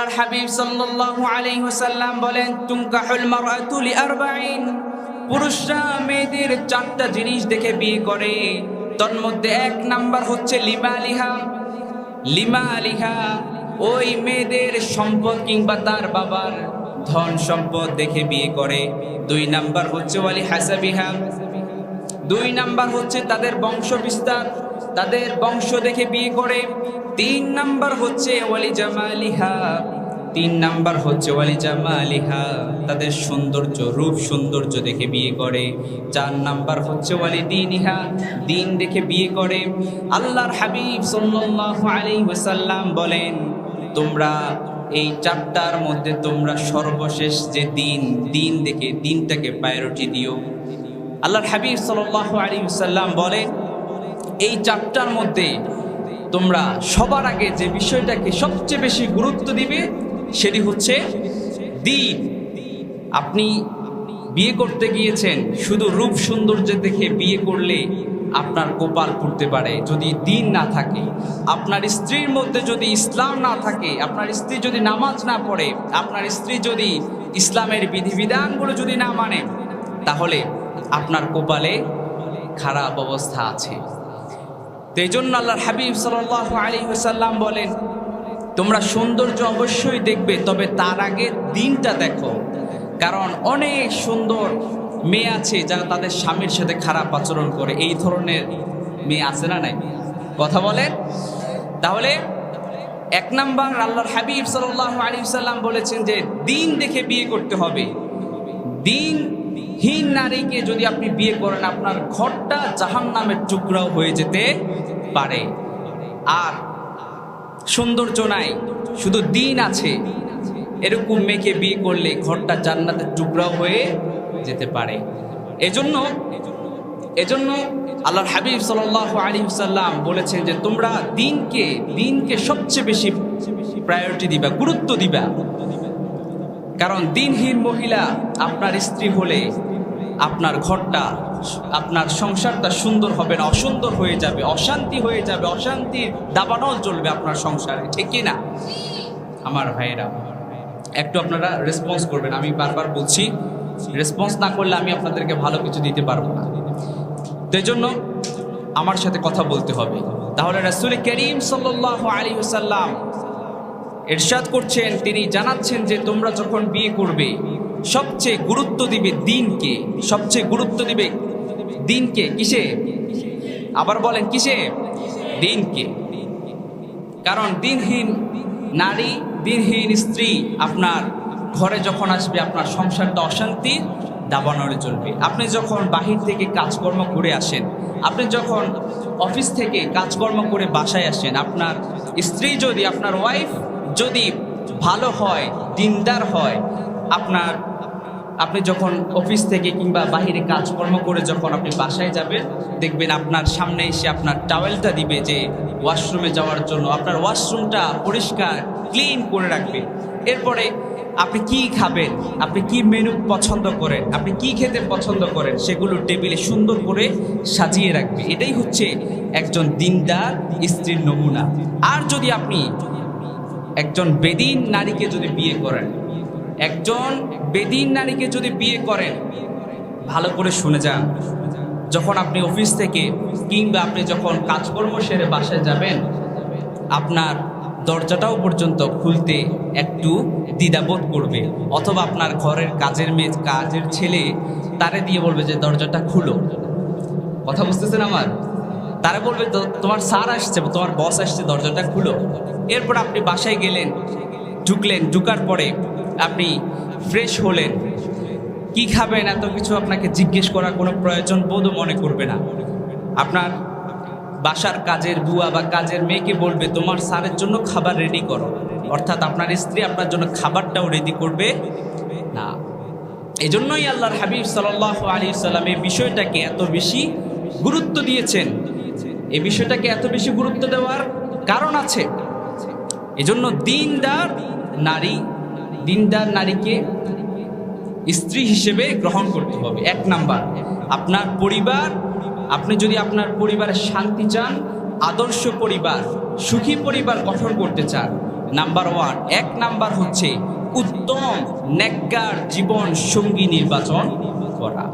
আল্লাহর হাবিব সাল্লাল্লাহু আলাইহি ওয়াসাল্লাম বলেন তুনকাহুল মারআতু লিআরবাঈন। পুরুষরা মেয়েদের চারটা জিনিস দেখে বিয়ে করে। তন্মধ্যে এক নাম্বার হচ্ছে লিমা আলিহা লিমা আলিহা ওই মেয়েদের সম্পদ কিংবা তার বাবার ধন সম্পদ দেখে বিয়ে করে। দুই নাম্বার হচ্ছে ওয়ালি হাসাবিহা। দুই নাম্বার হচ্ছে তাদের বংশ বিস্তার তাদের বংশ দেখে বিয়ে করে। তিন নাম্বার হচ্ছে ওয়ালি জামালিহা। তিন নাম্বার হচ্ছে ওয়ালি জামালিহা। তাদের সৌন্দর্য, রূপ সৌন্দর্য দেখে বিয়ে করে। চার নাম্বার হচ্ছে ওয়ালি দিনিহা। দিন দেখে বিয়ে করে। আল্লাহর হাবিব সাল্লাল্লাহু আলাইহি ওয়াসাল্লাম বলেন, তোমরা এই চারটার মধ্যে তোমরা সর্বশেষ যে দিন দিন দেখে দিনটাকে প্রায়োরিটি দিও। আল্লাহর হাবিব সাল্লাল্লাহু আলাইহি ওয়াসাল্লাম বলেন এই চারটার মধ্যে তোমরা সবার আগে যে বিষয়টাকে সবচেয়ে বেশি গুরুত্ব দিবে, সেটি হচ্ছে দিন। আপনি বিয়ে করতে গিয়েছেন, শুধু রূপ সৌন্দর্য দেখে বিয়ে করলে আপনার কপাল পুড়তে পারে যদি দিন না থাকে। আপনার স্ত্রীর মধ্যে যদি ইসলাম না থাকে, আপনার স্ত্রী যদি নামাজ না পড়ে, আপনার স্ত্রী যদি ইসলামের বিধিবিধানগুলো যদি না মানে তাহলে আপনার কপালে খারাপ অবস্থা আছে। এই জন্য আল্লাহর হাবিব সাল আলী সাল্লাম বলেন, তোমরা সৌন্দর্য অবশ্যই দেখবে, তবে তার আগে দিনটা দেখো। কারণ অনেক সুন্দর মেয়ে আছে যারা তাদের স্বামীর সাথে খারাপ আচরণ করে। এই ধরনের মেয়ে আছে না নাই? কথা বলেন? তাহলে এক নাম্বার আল্লাহর হাবিব সাল আলী সাল্লাম বলেছেন যে, দিন দেখে বিয়ে করতে হবে। দিনহীন নারীকে যদি আপনি বিয়ে করেন, আপনার ঘরটা জাহান নামের টুকরাও হয়ে যেতে পারে। আর সৌন্দর্য নাই, শুধু দিন আছে। এরকম মেয়েকে বিয়ে করলে ঘরটা জান্নাতের টুকরাও হয়ে যেতে পারে। এজন্য এজন্য আল্লাহর হাবিব সাল আলী সাল্লাম বলেছেন যে, তোমরা দিনকে দিনকে সবচেয়ে বেশি প্রায়োরিটি দিবা, গুরুত্ব দিবা। কারণ দিনহীন মহিলা আপনার স্ত্রী হলে আপনার ঘরটা, আপনার সংসারটা সুন্দর হবে না, অসুন্দর হয়ে যাবে, অশান্তি হয়ে যাবে, অশান্তির দাবানল চলবে আপনার সংসারে, ঠিক না? আমার ভাইয়েরা, একটু আপনারা রেসপন্স করবেন, আমি বারবার বলছি রেসপন্স না করলে আমি আপনাদেরকে ভালো কিছু দিতে পারব না। তো জন্য আমার সাথে কথা বলতে হবে। তাহলে রাসুল করিম সাল্লাহ আলী সাল্লাম এরশাদ করছেন, তিনি জানাচ্ছেন যে তোমরা যখন বিয়ে করবে, সবচেয়ে গুরুত্ব দিবে দিনকে, সবচেয়ে গুরুত্ব দিবে দিনকে, কিসে? আবার বলেন, কিসে? দিনকে। কারণ দিনহীন নারী, দিনহীন স্ত্রী আপনার ঘরে যখন আসবে, আপনার সংসারটা অশান্তি, দাবানলে চলবে। আপনি যখন বাহির থেকে কাজকর্ম করে আসেন, আপনি যখন অফিস থেকে কাজকর্ম করে বাসায় আসেন, আপনার স্ত্রী যদি আপনার ওয়াইফ যদি ভালো হয়, দিনদার হয়, আপনার, আপনি যখন অফিস থেকে কিংবা বাহিরে কাজকর্ম করে যখন আপনি বাসায় যাবেন, দেখবেন আপনার সামনে এসে আপনার টাওয়েলটা দিবে যে ওয়াশরুমে যাওয়ার জন্য। আপনার ওয়াশরুমটা পরিষ্কার ক্লিন করে রাখবে। এরপরে আপনি কি খাবেন, আপনি কি মেনু পছন্দ করেন, আপনি কি খেতে পছন্দ করেন, সেগুলো টেবিলে সুন্দর করে সাজিয়ে রাখবে। এটাই হচ্ছে একজন দিনদার স্ত্রীর নমুনা। আর যদি আপনি একজন বেদিন নারীকে যদি বিয়ে করেন, একজন বেদিন নারীকে যদি বিয়ে করেন, ভালো করে শুনে যান। যখন আপনি অফিস থেকে কিংবা আপনি যখন কাজকর্ম সেরে বাসায় যাবেন, আপনার দরজাটাও পর্যন্ত খুলতে একটু দ্বিধাবোধ করবে। অথবা আপনার ঘরের কাজের মেয়ে, কাজের ছেলে, তারে দিয়ে বলবে যে, দরজাটা খুলো। কথা বুঝতেছেন আমার? তারা বলবে তোমার স্যার আসছে, তোমার বস আসছে, দরজাটা খুলো। এরপর আপনি বাসায় গেলেন, ঢুকলেন, ঢুকার পরে আপনি ফ্রেশ হলেন। কি খাবেন? এত কিছু আপনাকে জিজ্ঞেস করার কোনো প্রয়োজন বোধও মনে করবে না। আপনার বাসার কাজের বুয়া বা কাজের মেয়েকে বলবে, তোমার স্যারের জন্য খাবার রেডি করো। অর্থাৎ আপনার স্ত্রী আপনার জন্য খাবারটাও রেডি করবে না। এজন্যই আল্লাহর হাবিব সাল আলী সাল্লাম এই বিষয়টাকে এত বেশি গুরুত্ব দিয়েছেন। এই বিষয়টাকে এত বেশি গুরুত্ব দেওয়ার কারণ আছে। এজন্য দিনদার নারী, দিনদার নারীকে স্ত্রী হিসেবে গ্রহণ করতে হবে। এক নাম্বার, আপনার পরিবার, আপনি যদি আপনার পরিবারের শান্তি চান, আদর্শ পরিবার, সুখী পরিবার গঠন করতে চান, নাম্বার ওয়ান। এক নাম্বার হচ্ছে উত্তম, নেককার জীবন সঙ্গী নির্বাচন করা।